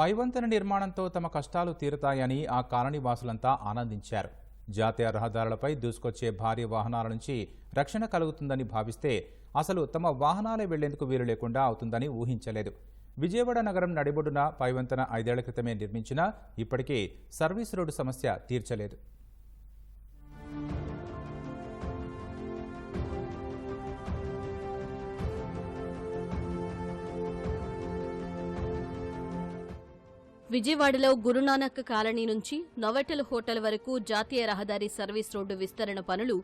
పైవంతెన నిర్మాణంతో తమ కష్టాలు తీరుతాయని ఆ కాలనీ వాసులంతా ఆనందించారు. జాతీయ రహదారులపై దూసుకొచ్చే భారీ వాహనాల నుంచి రక్షణ కలుగుతుందని భావిస్తే అసలు తమ వాహనాలే వెళ్ళేందుకు వీలు లేకుండా అవుతుందని ఊహించలేదు. విజయవాడ నగరం నడిబొడ్డున పైవంతన ఐదేళ్ళ క్రితమే నిర్మించినా ఇప్పటికీ సర్వీస్ రోడ్డు సమస్య తీర్చలేదు. విజయవాడలో గురునానక్ కాలనీ నుంచి నొవెటల్ హోటల్ వరకు జాతీయ రహదారి సర్వీస్ రోడ్డు విస్తరణ పనులు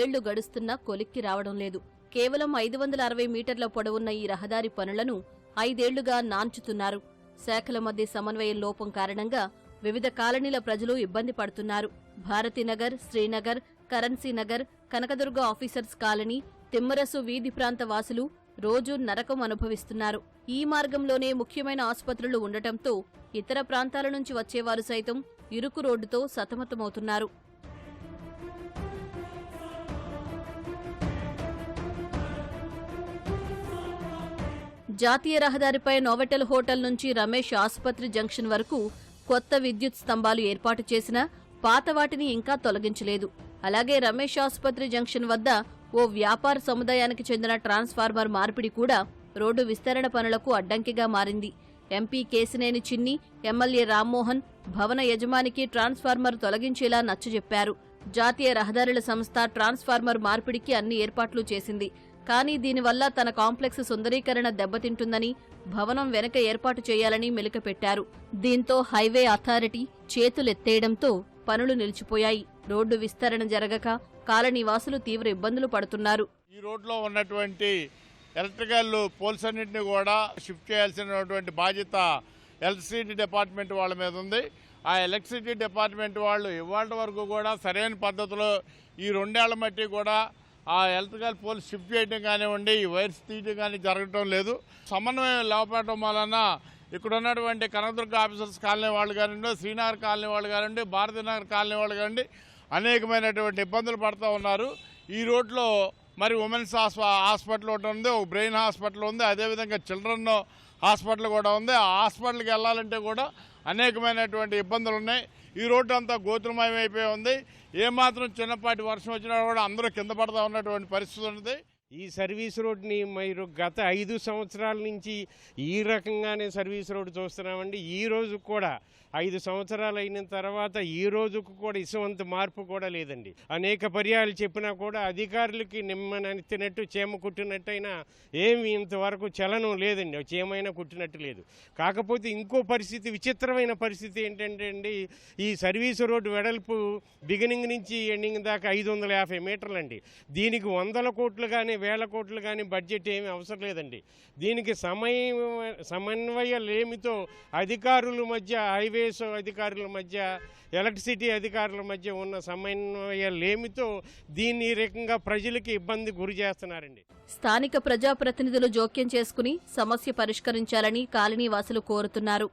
ఏళ్ళు గడుస్తున్నా కొలిక్కి రావడం లేదు. కేవలం ఐదు వందల అరవై మీటర్ల పొడవున్న ఈ రహదారి పనులను ఐదేళ్ళుగా నాంచుతున్నారు. శాఖల మధ్య సమన్వయం లోపం కారణంగా వివిధ కాలనీల ప్రజలు ఇబ్బంది పడుతున్నారు. భారతీనగర్ శ్రీనగర్ కరెన్సీనగర్ కనకదుర్గ ఆఫీసర్స్ కాలనీ తిమ్మరసు వీధి ప్రాంత వాసులు రోజూ నరకం అనుభవిస్తున్నారు. ఈ మార్గంలోనే ముఖ్యమైన ఆసుపత్రులు ఉండటంతో ఇతర ప్రాంతాల నుంచి వచ్చేవారు సైతం ఇరుకు రోడ్డుతో సతమతమవుతున్నారు. జాతీయ రహదారిపై నోవెటల్ హోటల్ నుంచి రమేష్ ఆసుపత్రి జంక్షన్ వరకు కొత్త విద్యుత్ స్తంభాలు ఏర్పాటు చేసినా పాత వాటిని ఇంకా తొలగించలేదు. అలాగే రమేష్ ఆసుపత్రి జంక్షన్ వద్ద ఓ వ్యాపార సముదాయానికి చెందిన ట్రాన్స్ఫార్మర్ మార్పిడి కూడా రోడ్డు విస్తరణ పనులకు అడ్డంకిగా మారింది. ఎంపీ కేసినేని చిన్ని ఎమ్మెల్యే రామ్మోహన్ భవన యజమానికి ట్రాన్స్ఫార్మర్ తొలగించేలా నచ్చజెప్పారు. జాతీయ రహదారుల సంస్థ ట్రాన్స్ఫార్మర్ మార్పిడికి అన్ని ఏర్పాట్లు చేసింది. కానీ దీనివల్ల తన కాంప్లెక్స్ సుందరీకరణ దెబ్బతింటుందని భవనం వెనక ఏర్పాటు చేయాలని మెలికపెట్టారు. దీంతో హైవే అథారిటీ చేతులెత్తేయడంతో పనులు నిలిచిపోయాయి. రోడ్డు విస్తరణ జరగక కాలనీవాసులు తీవ్ర ఇబ్బందులు పడుతున్నారు. ఈ రోడ్లో ఉన్నటువంటి ఎలక్ట్రికల్ పోల్స్ అన్నింటినీ కూడా షిఫ్ట్ చేయాల్సినటువంటి బాధ్యత ఎలక్ట్రిసిటీ డిపార్ట్మెంట్ వాళ్ళ మీద ఉంది. ఆ ఎలక్ట్రిసిటీ డిపార్ట్మెంట్ వాళ్ళు ఇవాళ వరకు కూడా సరైన పద్ధతిలో ఈ రెండేళ్ళ మట్టి కూడా ఆ ఎలక్ట్రికల్ పోల్స్ షిఫ్ట్ చేయడం కానివ్వండి ఈ వైర్స్ తీయడం కానీ జరగటం లేదు. సమన్వయం లేకపోవడం వలన ఇక్కడ ఉన్నటువంటి కనకదుర్గ ఆఫీసర్స్ కాలనీ వాళ్ళు కానివ్వండి శ్రీనగర్ కాలనీ వాళ్ళు కానివ్వండి భారతీనగర్ కాలనీ వాళ్ళు కానివ్వండి అనేకమైనటువంటి ఇబ్బందులు పడుతూ ఉన్నారు. ఈ రోడ్లో మరి ఉమెన్స్ హాస్ప హాస్పిటల్ ఒకటి ఉంది ఒక బ్రెయిన్ హాస్పిటల్ ఉంది అదేవిధంగా చిల్డ్రన్ హాస్పిటల్ కూడా ఉంది. ఆ హాస్పిటల్కి వెళ్ళాలంటే కూడా అనేకమైనటువంటి ఇబ్బందులు ఉన్నాయి. ఈ రోడ్డు అంతా గోతులమయం అయిపోయి ఉంది. ఏమాత్రం చిన్నపాటి వర్షం వచ్చినా కూడా అందరూ కింద పడతా ఉన్నటువంటి పరిస్థితి ఉంది ఈ సర్వీస్ రోడ్ని మీరు గత ఐదు సంవత్సరాల నుంచి ఈ రకంగానే సర్వీస్ రోడ్ చూస్తున్నామండి. ఈ రోజు కూడా ఐదు సంవత్సరాలు అయిన తర్వాత ఈ రోజుకు కూడా ఇసువంత మార్పు కూడా లేదండి. అనేక పర్యాలు చెప్పినా కూడా అధికారులకి నిమ్మనెత్తినట్టు చీమ కుట్టినట్టయినా ఏమి ఇంతవరకు చలనం లేదండి. చీమైనా కుట్టినట్టు లేదు. కాకపోతే ఇంకో పరిస్థితి విచిత్రమైన పరిస్థితి ఏంటంటే అండి ఈ సర్వీస్ రోడ్డు వెడల్పు బిగినింగ్ నుంచి ఎండింగ్ దాకా ఐదు వందల యాభై మీటర్లండి. దీనికి వందల కోట్లు కానీ వేల కోట్లు కానీ బడ్జెట్ ఏమీ అవసరం లేదండి. దీనికి సమయ సమన్వయ లేమితో అధికారుల మధ్య హైవేస్ అధికారుల మధ్య ఎలక్ట్రిసిటీ అధికారుల మధ్య ఉన్న సమన్వయ లేమితో దీన్ని ఈ రకంగా ప్రజలకి ఇబ్బంది గురి చేస్తున్నారండి. స్థానిక ప్రజాప్రతినిధులు జోక్యం చేసుకుని సమస్య పరిష్కరించాలని కాలనీవాసులు కోరుతున్నారు.